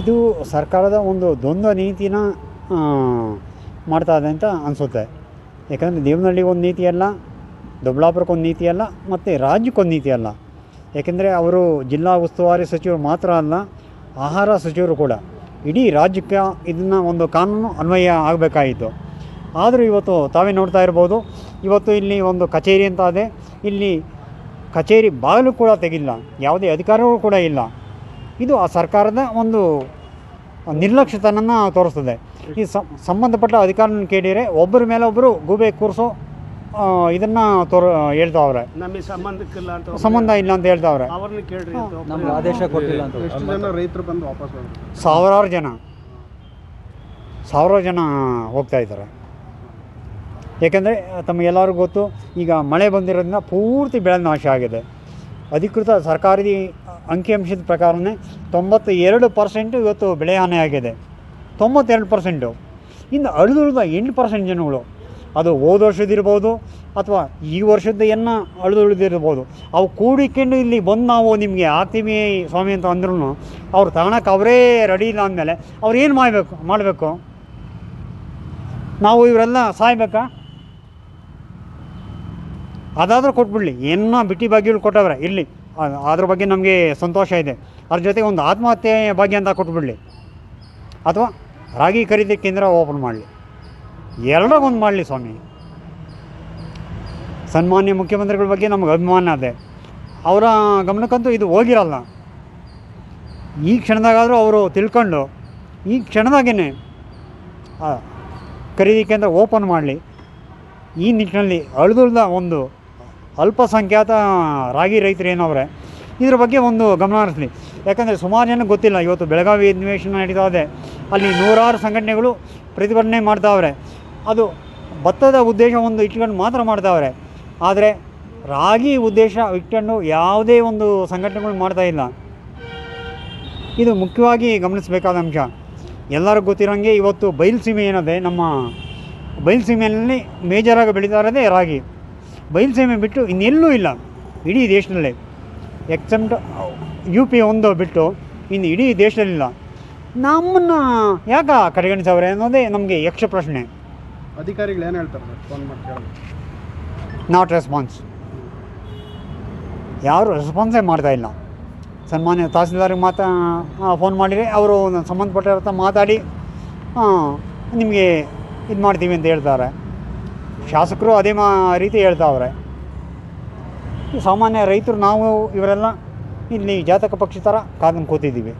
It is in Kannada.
ಇದು ಸರ್ಕಾರದ ಒಂದು ದ್ವಂದ್ವ ನೀತಿನ ಮಾಡ್ತಾ ಇದೆ ಅಂತ ಅನಿಸುತ್ತೆ. ಯಾಕಂದರೆ ದೇವನಹಳ್ಳಿಗೆ ಒಂದು ನೀತಿ ಅಲ್ಲ ಒಂದು ನೀತಿ ಅಲ್ಲ, ಮತ್ತು ರಾಜ್ಯಕ್ಕೊಂದು ನೀತಿ ಅಲ್ಲ. ಏಕೆಂದರೆ ಅವರು ಜಿಲ್ಲಾ ಉಸ್ತುವಾರಿ ಸಚಿವರು ಮಾತ್ರ ಅಲ್ಲ, ಆಹಾರ ಸಚಿವರು ಕೂಡ. ಇಡೀ ರಾಜ್ಯಕ್ಕೆ ಇದನ್ನು ಒಂದು ಕಾನೂನು ಅನ್ವಯ ಆಗಬೇಕಾಯಿತು. ಆದರೂ ಇವತ್ತು ತಾವೇ ನೋಡ್ತಾ ಇರ್ಬೋದು, ಇವತ್ತು ಇಲ್ಲಿ ಒಂದು ಕಚೇರಿ ಅಂತ ಇದೆ. ಇಲ್ಲಿ ಕಚೇರಿ ಬಾಗಿಲು ಕೂಡ ತೆಗಿಲ್ಲ, ಯಾವುದೇ ಅಧಿಕಾರಗಳು ಕೂಡ ಇಲ್ಲ. ಇದು ಆ ಸರ್ಕಾರದ ಒಂದು ನಿರ್ಲಕ್ಷ್ಯತನನ್ನು ತೋರಿಸ್ತದೆ. ಈ ಸಂಬಂಧಪಟ್ಟ ಅಧಿಕಾರನ ಕೇಳಿದರೆ ಒಬ್ಬರ ಮೇಲೆ ಒಬ್ಬರು ಗೂಬೆ ಕೂರಿಸೋ ಇದನ್ನ ತೋರ್ ಹೇಳ್ತಾವ್ರೆ. ನಮಗೆ ಸಂಬಂಧಕ್ಕಿಲ್ಲ ಅಂತ ಸಂಬಂಧ ಇಲ್ಲ ಅಂತ ಹೇಳ್ತಾವ್ರೆ. ಅವ್ರನ್ನ ಕೇಳ್ರಿ ನಮ್ಗೆ ಆದೇಶ ಕೊಟ್ಟಿಲ್ಲ ಅಂತ. ಎಷ್ಟು ಜನ ರೈತರು ಬಂದು ವಾಪಸ್ ಹೋದ್ರು ಸಾವಿರಾರು ಜನ. ಸಾವಿರಾರು ಜನ ಹೋಗ್ತಾ ಇದ್ದಾರೆ. ಏಕೆಂದರೆ ತಮಗೆಲ್ಲರಿಗೂ ಗೊತ್ತು ಈಗ ಮಳೆ ಬಂದಿರೋದ್ರಿಂದ ಪೂರ್ತಿ ಬೆಳೆ ನಾಶ ಆಗಿದೆ. ಅಧಿಕೃತ ಸರ್ಕಾರಿ ಅಂಕಿಅಂಶದ ಪ್ರಕಾರನೇ ತೊಂಬತ್ತ ಎರಡು ಪರ್ಸೆಂಟು ಇವತ್ತು ಬೆಳೆ ಆಗಿದೆ. ತೊಂಬತ್ತೆರಡು ಪರ್ಸೆಂಟು ಇನ್ನು ಅಳಿದುಳಿದ ಎಂಟು ಪರ್ಸೆಂಟ್ ಜನಗಳು. ಅದು ಹೋದ ವರ್ಷದಿರ್ಬೋದು ಅಥವಾ ಈ ವರ್ಷದ ಎನ್ನ ಅಳಿದುಳಿದಿರ್ಬೋದು ಅವು ಕೂಡಿಕೊಂಡು ಇಲ್ಲಿ ಬಂದು ನಾವು ನಿಮಗೆ ಆಗ್ತೀವಿ ಸ್ವಾಮಿ ಅಂತ ಅಂದ್ರೂ ಅವ್ರು ತಗೋಳಕ್ಕೆ ಅವರೇ ರೆಡಿ ಇಲ್ಲ ಅಂದಮೇಲೆ ಅವ್ರು ಏನು ಮಾಡಬೇಕು ಮಾಡಬೇಕು? ನಾವು ಇವರೆಲ್ಲ ಸಾಯ್ಬೇಕಾ? ಅದಾದರೂ ಕೊಟ್ಬಿಡಲಿ. ಏನೋ ಬಿಟ್ಟಿ ಬಾಗಿಲು ಕೊಟ್ಟವ್ರೆ, ಇರಲಿ. ಅದ್ರ ಬಗ್ಗೆ ನಮಗೆ ಸಂತೋಷ ಇದೆ. ಅದ್ರ ಜೊತೆಗೆ ಒಂದು ಆತ್ಮಹತ್ಯೆ ಭಾಗ್ಯ ಅಂತ ಕೊಟ್ಬಿಡಲಿ. ಅಥವಾ ರಾಗಿ ಖರೀದಿ ಕೇಂದ್ರ ಓಪನ್ ಮಾಡಲಿ. ಎರಡಗೊಂದು ಮಾಡಲಿ ಸ್ವಾಮಿ. ಸನ್ಮಾನ್ಯ ಮುಖ್ಯಮಂತ್ರಿಗಳ ಬಗ್ಗೆ ನಮಗೆ ಅಭಿಮಾನ ಇದೆ. ಅವರ ಗಮನಕ್ಕಂತೂ ಇದು ಹೋಗಿರಲ್ಲ. ಈ ಕ್ಷಣದಾಗಾದರೂ ಅವರು ತಿಳ್ಕೊಂಡು, ಈ ಕ್ಷಣದಾಗೇ ಖರೀದಿ ಕೇಂದ್ರ ಓಪನ್ ಮಾಡಲಿ. ಈ ನಿಟ್ಟಿನಲ್ಲಿ ಅಳಿದುಳಿದ ಒಂದು ಅಲ್ಪಸಂಖ್ಯಾತ ರಾಗಿ ರೈತರು ಏನವ್ರೆ? ಇದ್ರ ಬಗ್ಗೆ ಒಂದು ಗಮನ ಹರಿಸಲಿ. ಯಾಕಂದರೆ ಸುಮಾರು ಜನಕ್ಕೆ ಗೊತ್ತಿಲ್ಲ, ಇವತ್ತು ಬೆಳಗಾವಿ ಅಧಿವೇಶನ ನಡೀತಾ ಇದೆ. ಅಲ್ಲಿ ನೂರಾರು ಸಂಘಟನೆಗಳು ಪ್ರತಿಭಟನೆ ಮಾಡ್ತಾವ್ರೆ. ಅದು ಭತ್ತದ ಉದ್ದೇಶ ಒಂದು ಇಟ್ಕೊಂಡು ಮಾತ್ರ ಮಾಡ್ತಾವ್ರೆ. ಆದರೆ ರಾಗಿ ಉದ್ದೇಶ ಇಟ್ಕೊಂಡು ಯಾವುದೇ ಒಂದು ಸಂಘಟನೆಗಳು ಮಾಡ್ತಾ ಇಲ್ಲ. ಇದು ಮುಖ್ಯವಾಗಿ ಗಮನಿಸಬೇಕಾದ ಅಂಶ. ಎಲ್ಲರಿಗೂ ಗೊತ್ತಿರೋಂಗೆ ಇವತ್ತು ಬಯಲುಸೀಮೆ ಏನಿದೆ? ನಮ್ಮ ಬಯಲುಸೀಮೆಯಲ್ಲಿ ಮೇಜರಾಗಿ ಬೆಳೀತಾ ಇರೋದೇ ರಾಗಿ. ಬಯಲುಸೀಮೆ ಬಿಟ್ಟು ಇನ್ನೆಲ್ಲೂ ಇಲ್ಲ. ಇಡೀ ದೇಶದಲ್ಲೇ. ಎಕ್ಸೆಪ್ಟ್ ಯು ಪಿ ಒಂದು ಬಿಟ್ಟು ಇನ್ನು ಇಡೀ ದೇಶದಲ್ಲಿಲ್ಲ ನಮ್ಮನ್ನು ಯಾಕೆ ಕಡೆಗಣಿಸವ್ರೆ ಅನ್ನೋದೇ ನಮಗೆ ಯಕ್ಷ ಪ್ರಶ್ನೆ. ಅಧಿಕಾರಿಗಳು ಏನು ಹೇಳ್ತಾರೆ? ಫೋನ್ ಮಾಡ್ತಾರೆ ನಾಟ್ ರೆಸ್ಪಾನ್ಸ್ ಯಾರು ರೆಸ್ಪಾನ್ಸೇ ಮಾಡ್ತಾ ಇಲ್ಲ. ಸನ್ಮಾನ್ಯ ತಹಸೀಲ್ದಾರಿಗೆ ಮಾತಾ ಫೋನ್ ಮಾಡಿದರೆ ಅವರು ಸಂಬಂಧಪಟ್ಟ ಮಾತಾಡಿ ನಿಮಗೆ ಇದು ಮಾಡ್ತೀವಿ ಅಂತ ಹೇಳ್ತಾರೆ. ಶಾಸಕರು ಅದೇ ಮಾ ರೀತಿ ಹೇಳ್ತಾವ್ರೆ. ಸಾಮಾನ್ಯ ರೈತರು ನಾವು ಇವರೆಲ್ಲ ಇಲ್ಲಿ ಜಾತಕ ಪಕ್ಷಿ ಥರ ಕಾದಂಗೆ ಕೂತಿದ್ದೀವಿ.